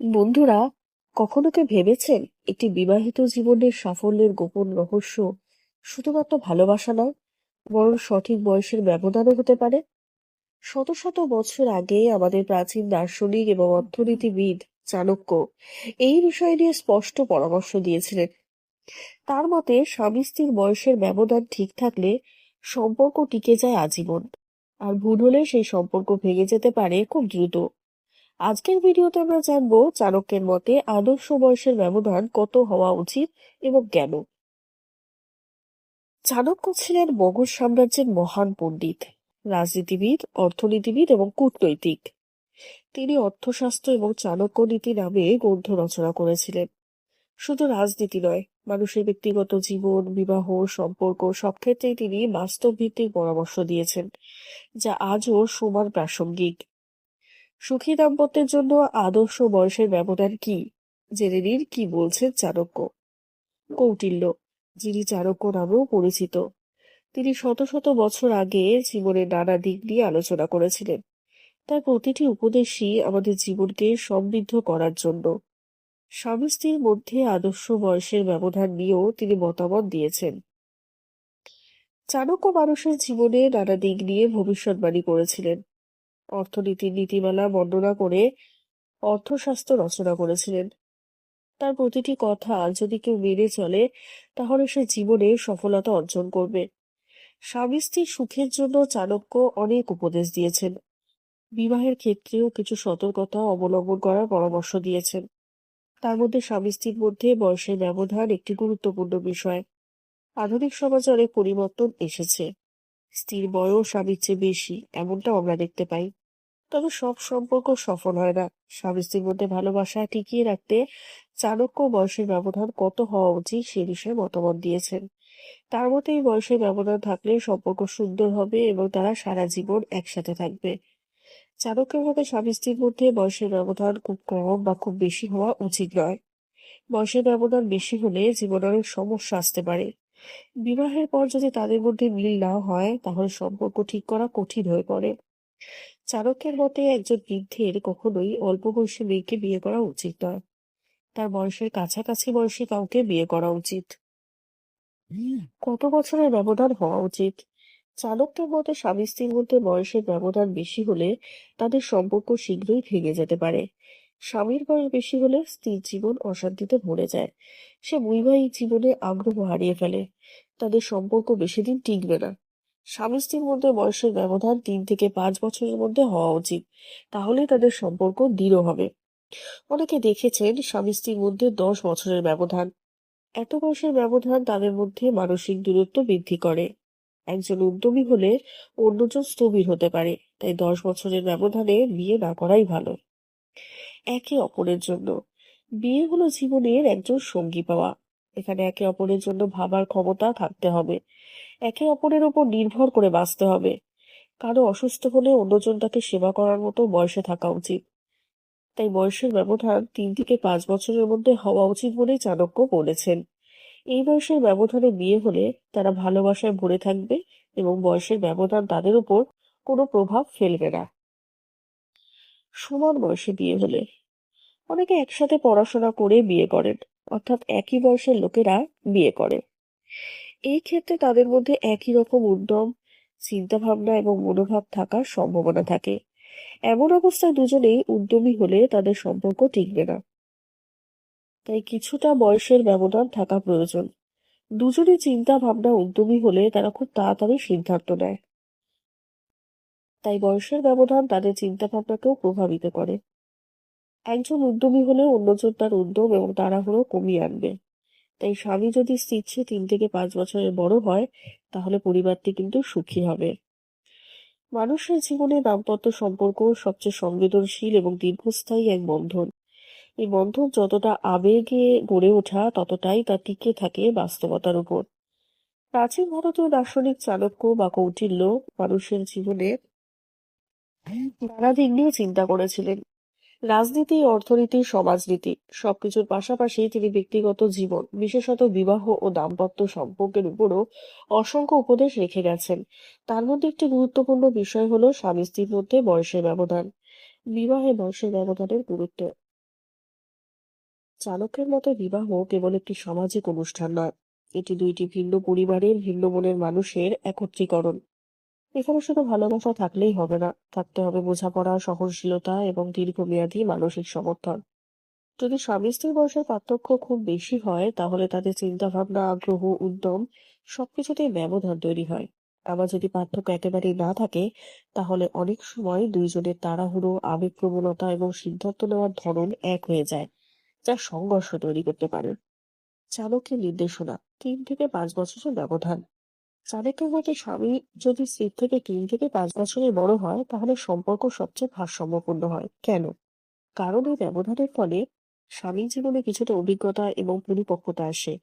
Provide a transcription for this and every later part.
বন্ধুরা, কখনো কি ভেবেছেন একটি বিবাহিত জীবনের সাফল্যের গোপন রহস্য শুধুমাত্র ভালোবাসা নয়, বরং সঠিক বয়সের ব্যবধানও হতে পারে? শত শত বছর আগে আমাদের প্রাচীন দার্শনিক এবং অর্থনীতিবিদ চাণক্য এই বিষয় নিয়ে স্পষ্ট পরামর্শ দিয়েছিলেন। তার মতে, স্বামী স্ত্রীর বয়সের ব্যবধান ঠিক থাকলে সম্পর্ক টিকে যায় আজীবন, আর ভুল হলে সেই সম্পর্ক ভেঙে যেতে পারে খুব দ্রুত। আজকের ভিডিওতে আমরা জানব চাণক্যের মতে আদর্শ বয়সের ব্যবধান কত হওয়া উচিত এবং কেন? চাণক্য ছিলেন মগধ সাম্রাজ্যের মহান পণ্ডিত, রাজনীতিবিদ, অর্থনীতিবিদ এবং কূটনৈতিক। তিনি অর্থশাস্ত্র এবং চাণক্য নীতি নামে গ্রন্থ রচনা করেছিলেন। শুধু রাজনীতি নয়, মানুষের ব্যক্তিগত জীবন, বিবাহ, সম্পর্ক সব ক্ষেত্রেই তিনি বাস্তব ভিত্তিক পরামর্শ দিয়েছেন, যা আজও সমান প্রাসঙ্গিক। সুখী দাম্পত্যের জন্য আদর্শ বয়সের ব্যবধান কি? জেনে নিন কি বলছেন চাণক্য। কৌটিল্য, যিনি চাণক্য নামেও পরিচিত। তিনি শত শত বছর আগে জীবনের নানা দিক নিয়ে আলোচনা করেছিলেন। তার প্রতিটি উপদেশই আমাদের জীবনকে সমৃদ্ধ করার জন্য। স্বামী স্ত্রীর মধ্যে আদর্শ বয়সের ব্যবধান নিয়েও তিনি মতামত দিয়েছেন। চাণক্য মানুষের জীবনে নানা দিক নিয়ে ভবিষ্যৎবাণী করেছিলেন। অর্থনীতির নীতিমালা বর্ণনা করে অর্থশাস্ত্র রচনা করেছিলেন। তার প্রতিটি কথা যদি কেউ মেনে চলে, তাহলে সে জীবনে সফলতা অর্জন করবে। স্বামী স্ত্রীর সুখের জন্য চাণক্য অনেক উপদেশ দিয়েছেন। বিবাহের ক্ষেত্রেও কিছু সতর্কতা অবলম্বন করার পরামর্শ দিয়েছেন। তার মধ্যে স্বামী স্ত্রীর মধ্যে বয়সের ব্যবধান একটি গুরুত্বপূর্ণ বিষয়। আধুনিক সমাজে অনেক পরিবর্তন এসেছে। স্ত্রীর বয়স স্বামীর চেয়ে বেশি এমনটা আমরা দেখতে পাই। তবে সব সম্পর্ক সফল হয় না। স্বামী স্ত্রীর মধ্যে ভালোবাসা টিকিয়ে রাখতে চাণক্য বয়সের ব্যবধান কত হওয়া উচিত সে বিষয়ে মতামত দিয়েছেন। তার মতে, এই বয়সের ব্যবধান থাকলে সম্পর্ক সুন্দর হবে এবং তারা সারা জীবন একসাথে থাকবে। চাণক্যের মতে, স্বামী স্ত্রীর মধ্যে বয়সের ব্যবধান খুব কম বা খুব বেশি হওয়া উচিত নয়। বয়সের ব্যবধান বেশি হলে জীবনে অনেক সমস্যা আসতে পারে। বিবাহের পর যদি তাদের মধ্যে মিল না হয়, তাহলে সম্পর্ক ঠিক করা কঠিন হয়ে পড়ে। চাণক্যের মতে একজন বৃদ্ধের কখনোই অল্প বয়সী মেয়েকে বিয়ে করা উচিত নয়। তার বয়সের কাছাকাছি বয়সী কাউকে বিয়ে করা উচিত। কত বছরের ব্যবধান হওয়া উচিত? চাণক্যের মতে স্বামী স্ত্রীর মধ্যে বয়সের ব্যবধান বেশি হলে তাদের সম্পর্ক শীঘ্রই ভেঙে যেতে পারে। স্বামীর বয়স বেশি হলে স্ত্রীর জীবন অশান্তিতে ভরে যায়। সে বৈবাহিক জীবনে আগ্রহ হারিয়ে ফেলে। তাদের সম্পর্ক বেশি দিন টিকবে না। স্বামী স্ত্রীর মধ্যে বয়সের ব্যবধান তিন থেকে পাঁচ বছরের মধ্যে হওয়া উচিত। তাহলে তাদের সম্পর্ক দৃঢ় হবে। অনেকে দেখেছেন স্বামী স্ত্রীর মধ্যে দশ বছরের ব্যবধান। এত বয়সের ব্যবধান তাদের মধ্যে মানসিক দূরত্ব বৃদ্ধি করে। একজন উদ্যমী হলে অন্যজন স্থবির হতে পারে, তাই দশ বছরের ব্যবধানে বিয়ে না করাই ভালো। একে অপরের জন্য। বিয়ে হলো জীবনের একজন সঙ্গী পাওয়া। এখানে একে অপরের জন্য ভাবার ক্ষমতা থাকতে হবে। একে অপরের উপর নির্ভর করে বাঁচতে হবে। কারও অসুস্থ হলে অন্যজন তাকে সেবা করার মতো বয়সে থাকা উচিত। তাই বয়সের ব্যবধান তিন থেকে পাঁচ বছরের মধ্যে হওয়া উচিত বলেই চাণক্য বলেছেন। এই বয়সের ব্যবধানে বিয়ে হলে তারা ভালোবাসায় ভরে থাকবে এবং বয়সের ব্যবধান তাদের উপর কোনো প্রভাব ফেলবে না। সমান বয়সে বিয়ে হলে অনেকে একসাথে পড়াশোনা করে বিয়ে করেন, অর্থাৎ একই বয়সের লোকেরা বিয়ে করে। এই ক্ষেত্রে তাদের মধ্যে একই রকম উদ্যম চিন্তা ভাবনা এবং মনোভাব থাকার সম্ভাবনা থাকে। এমন অবস্থায় দুজনেই উদ্যমী হলে তাদের সম্পর্ক টিকবে না। তাই কিছুটা বয়সের ব্যবধান থাকা প্রয়োজন। দুজনে চিন্তা ভাবনা উদ্যমী হলে তারা খুব তাড়াতাড়ি সিদ্ধান্ত নেয়। তাই বয়সের ব্যবধান তাদের চিন্তা ভাবনাকেও প্রভাবিত করে। একজন উদ্যমী হলে অন্যজন তার উদ্যম এবং তাড়াহুড়ো কমিয়ে আনবে। তাই স্বামী যদি স্ত্রীর চেয়ে তিন থেকে পাঁচ বছরের বড় হয়, তাহলে পরিবারটি কিন্তু সুখী হবে। মানুষের জীবনে দাম্পত্য সম্পর্ক সবচেয়ে সংবেদনশীল এবং দীর্ঘস্থায়ী এক বন্ধন। এই বন্ধন যতটা আবেগে গড়ে ওঠা, ততটাই তা টিকে থাকে বাস্তবতার উপর। প্রাচীন ভারতীয় দার্শনিক চাণক্য বা কৌটিল্য মানুষের জীবনে নানা দিক নিয়ে চিন্তা করেছিলেন। রাজনীতি, অর্থনীতি, সমাজনীতি, সবকিছুর পাশাপাশি তিনি ব্যক্তিগত জীবন, বিশেষত বিবাহ ও দাম্পত্য সম্পর্কের উপরও অসংখ্য উপদেশ রেখে গেছেন। তার মধ্যে একটি গুরুত্বপূর্ণ বিষয় হলো স্বামী স্ত্রীর মধ্যে বয়সের ব্যবধান। বিবাহে বয়সের ব্যবধানের গুরুত্ব। চাণক্যের মতে বিবাহ কেবল একটি সামাজিক অনুষ্ঠান নয়, এটি দুইটি ভিন্ন পরিবারের ভিন্ন মনের মানুষের একত্রীকরণ। এখানে শুধু ভালোবাসা থাকলেই হবে না, থাকতে হবে বোঝাপড়া, সহনশীলতা এবং দীর্ঘমেয়াদী মানসিক সমর্থন। যদি স্বামী স্ত্রীর বয়সের পার্থক্য খুব বেশি হয়, তাহলে তাদের চিন্তা ভাবনা আগ্রহ, উদ্যম সবকিছুতেই ব্যবধান তৈরি হয়। আবার যদি পার্থক্য একেবারেই না থাকে, তাহলে অনেক সময় দুইজনের তাড়াহুড়ো, আবেগপ্রবণতা এবং সিদ্ধান্ত নেওয়ার ধরন এক হয়ে যায়, যা সংঘর্ষ তৈরি করতে পারে। চালকের নির্দেশনা, তিন থেকে পাঁচ বছরের ব্যবধান। চাণক্যের মতে স্বামী যদি স্ত্রীর থেকে তিন থেকে পাঁচ বছরের বড় হয়, তাহলে সম্পর্ক সবচেয়ে ভারসাম্যপূর্ণ হয়। কেন? কারণ এই ব্যবধানের ফলে স্বামীর জীবনে কিছুটা অভিজ্ঞতা এবং পরিপক্কতা আসে,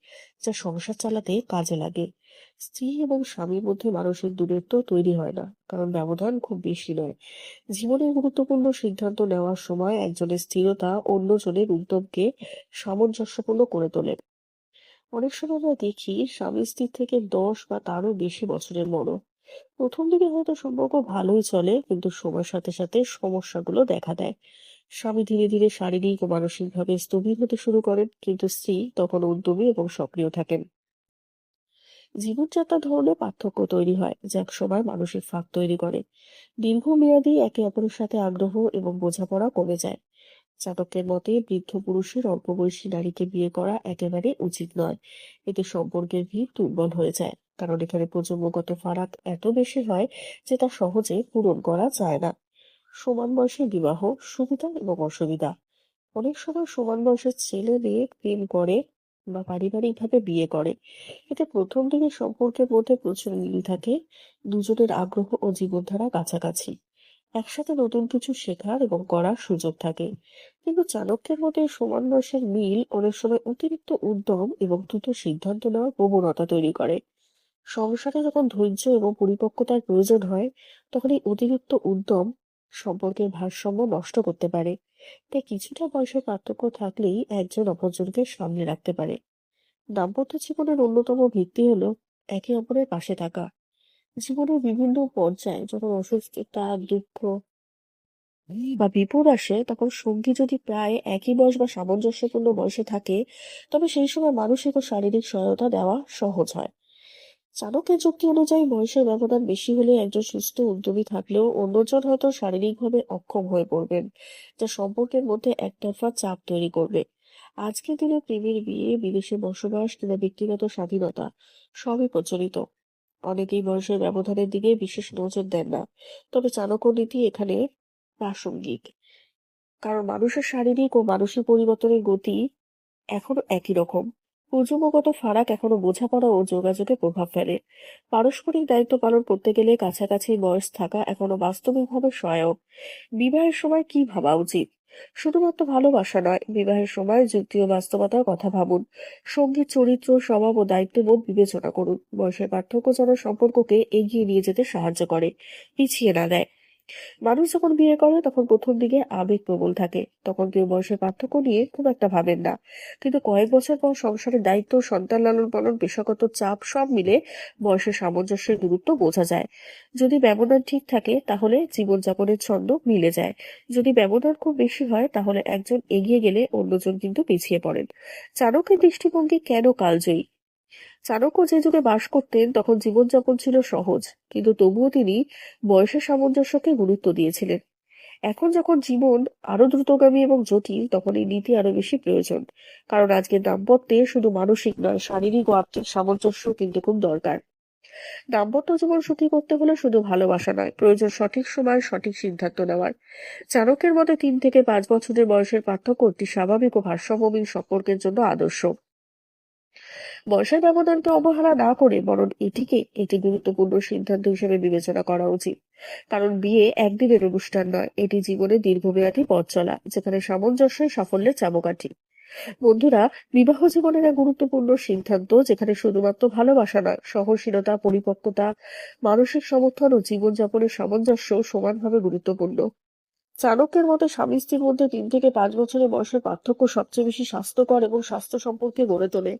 যা সংসার চালাতে কাজে লাগে। স্ত্রী এবং স্বামীর মধ্যে মানসিক দূরত্ব তৈরি হয় না, কারণ ব্যবধান খুব বেশি নয়। জীবনের গুরুত্বপূর্ণ সিদ্ধান্ত নেওয়ার সময় একজনের স্থিরতা অন্যজনের উদ্যমকে সামঞ্জস্যপূর্ণ করে তোলে। অনেক সময় আমরা দেখি স্বামী স্ত্রীর থেকে দশ বা তারও বেশি বছরের বড় প্রথম দিকে হয়তো সম্পর্ক ভালোই চলে, কিন্তু সময়ের সাথে সাথে সমস্যাগুলো দেখা দেয়। স্বামী ধীরে ধীরে শারীরিক ও মানসিকভাবে স্থবির হতে শুরু করেন, কিন্তু স্ত্রী তখন উদ্যমী এবং সক্রিয় থাকেন। জীবনযাত্রার ধরনে পার্থক্য তৈরি হয়, যা একসময় মানসিক ফাঁক তৈরি করে। দীর্ঘমেয়াদী একে অপরের সাথে আগ্রহ এবং বোঝাপড়া কমে যায়। চাণক্যের মতে বৃদ্ধ পুরুষের অল্প বয়সী নারীকে বিয়ে করা একেবারে উচিত নয়। এতে সম্পর্কের ভিত দুর্বল হয়ে যায়। কারণ এখানে প্রজন্মগত ফারাক এত বেশি হয় যে তা সহজে পূরণ করা যায় না। সমান বয়সে বিবাহ সুবিধা এবং অসুবিধা। অনেক সময় সমান বয়সের ছেলে মেয়ে প্রেম করে বা পারিবারিকভাবে বিয়ে করে। এতে প্রথম দিকে সম্পর্কের মধ্যে প্রচুর মিল থাকে। দুজনের আগ্রহ ও জীবনধারা কাছাকাছি। একসাথে নতুন কিছু শেখার এবং করার সুযোগ থাকে। কিন্তু চাণক্যের মতে সমান বয়সের মিল অনেক সময় অতিরিক্ত উদ্যম এবং দ্রুত সিদ্ধান্ত নেওয়ার প্রবণতা তৈরি করে। সংসারে যখন ধৈর্য এবং পরিপক্কতার প্রয়োজন হয়, তখন এই অতিরিক্ত উদ্যম সম্পর্কের ভারসাম্য নষ্ট করতে পারে। তাই কিছুটা বয়সের পার্থক্য থাকলেই একজন অপরজনকে সামনে রাখতে পারে। দাম্পত্য জীবনের অন্যতম ভিত্তি হলো একে অপরের পাশে থাকা। জীবনের বিভিন্ন পর্যায়ে যখন অসুস্থতা দুঃখ বা বিপদ আসে তখন সঙ্গী যদি প্রায় একই বয়স বা সামঞ্জস্যপূর্ণ বয়সে থাকে তবে সেই সময় মানসিক ও শারীরিক সহায়তা দেওয়া সহজ হয়। চাণক্যের যুক্তি অনুযায়ী বয়সের ব্যবধান বেশি হলে একজন সুস্থ উদ্যমী থাকলেও অন্যজন হয়তো শারীরিকভাবে অক্ষম হয়ে পড়বেন যা সম্পর্কের মধ্যে একতরফা চাপ তৈরি করবে। আজকের দিনে প্রেমের বিয়ে বিদেশে বসবাস কিংবা ব্যক্তিগত স্বাধীনতা সবই প্রচলিত। অনেকেই বয়সের ব্যবধানের দিকে বিশেষ নজর দেন না। তবে চাণক্য নীতি এখানে প্রাসঙ্গিক। কারণ মানুষের শারীরিক ও মানসিক পরিবর্তনের গতি এখনও একই রকম। প্রজন্মগত ফারাক এখনও বোঝাপড়া ও যোগাযোগে প্রভাব ফেলে। পারস্পরিক দায়িত্ব পালন করতে গেলে কাছাকাছি বয়স থাকা এখনও বাস্তবিকভাবে সহায়ক। বিবাহের সময় কি ভাবা উচিত? শুধুমাত্র ভালোবাসা নয়, বিবাহের সময় যুক্তি ও বাস্তবতার কথা ভাবুন। সংগীত চরিত্র, স্বভাব ও দায়িত্ববোধ বিবেচনা করুন। বয়সের পার্থক্য যেন সম্পর্ককে এগিয়ে নিয়ে যেতে সাহায্য করে, পিছিয়ে না দেয়। মানুষ যখন বিয়ে করে, তখন প্রথম দিকে আবেগ প্রবল থাকে। তখন কেউ বয়সের পার্থক্য নিয়ে খুব একটা ভাবেন না। কিন্তু কয়েক বছর পর সংসারের দায়িত্ব, সন্তান লালন পালন, পেশাগত চাপ সব মিলে বয়সের সামঞ্জস্যের গুরুত্ব বোঝা যায়। যদি ব্যবধান ঠিক থাকে, তাহলে জীবনযাপনের ছন্দ মিলে যায়। যদি ব্যবধান খুব বেশি হয়, তাহলে একজন এগিয়ে গেলে অন্যজন কিন্তু পিছিয়ে পড়েন। চাণক্যের দৃষ্টিভঙ্গি কেন কালজয়ী? চাণক্য যে যুগে বাস করতেন, তখন জীবনযাপন ছিল সহজ, কিন্তু তবুও তিনি বয়সের সামঞ্জস্যকে গুরুত্ব দিয়েছিলেন। এখন যখন জীবন আরও দ্রুতগামী এবং জটিল, তখন এই নীতি আরও বেশি প্রয়োজন, কারণ আজকের দাম্পত্যে শুধু মানসিক নয়, শারীরিক ও আর্থিক সামঞ্জস্য কিন্তু খুব দরকার। দাম্পত্য জীবন সুখী করতে হলে শুধু ভালোবাসা নয়, প্রয়োজন সঠিক সময়, সঠিক সিদ্ধান্ত নেওয়ার। চাণক্যের মতে তিন থেকে পাঁচ বছরের বয়সের পার্থক্য একটি স্বাভাবিক ও ভারসাম্যহীন সম্পর্কের জন্য আদর্শ। বয়সের ব্যবধানকে অবহেলা না করে বরং এটিকে একটি গুরুত্বপূর্ণ সিদ্ধান্ত হিসেবে বিবেচনা করা উচিত। কারণ বিয়ে একদিনের অনুষ্ঠান নয়, এটি জীবনের দীর্ঘমেয়াদী পথ চলা, যেখানে সামঞ্জস্যই সাফল্যের চাবকাঠি। বন্ধুরা, বিবাহ জীবনের এক গুরুত্বপূর্ণ সিদ্ধান্ত, যেখানে শুধুমাত্র ভালোবাসা নয়, সহনশীলতা, পরিপক্কতা, মানসিক সমর্থন ও জীবনযাপনের সামঞ্জস্য সমানভাবে গুরুত্বপূর্ণ। চাণক্যের মতে, স্বামী স্ত্রীর মধ্যে তিন থেকে পাঁচ বছরের বয়সের পার্থক্য সবচেয়ে বেশি স্বাস্থ্যকর এবং স্বাস্থ্য সম্পর্কে গড়ে তোলে।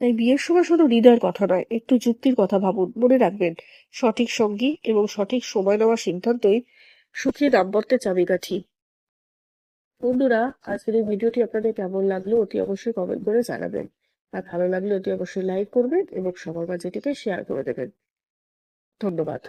তাই বিয়ের সময় শুধু হৃদয়ের কথা নয়, একটু যুক্তির কথা ভাবুন। মনে রাখবেন, সঠিক সঙ্গী এবং সঠিক সময় নেওয়া সিদ্ধান্তই সুখী দাম্পত্যের চাবিকাঠি। বন্ধুরা, আজকের এই ভিডিওটি আপনাদের কেমন লাগল অতি অবশ্যই কমেন্ট করে জানাবেন। আর ভালো লাগলে অতি অবশ্যই লাইক করবেন এবং সবার মাঝে এটিকে শেয়ার করে দেবেন। ধন্যবাদ।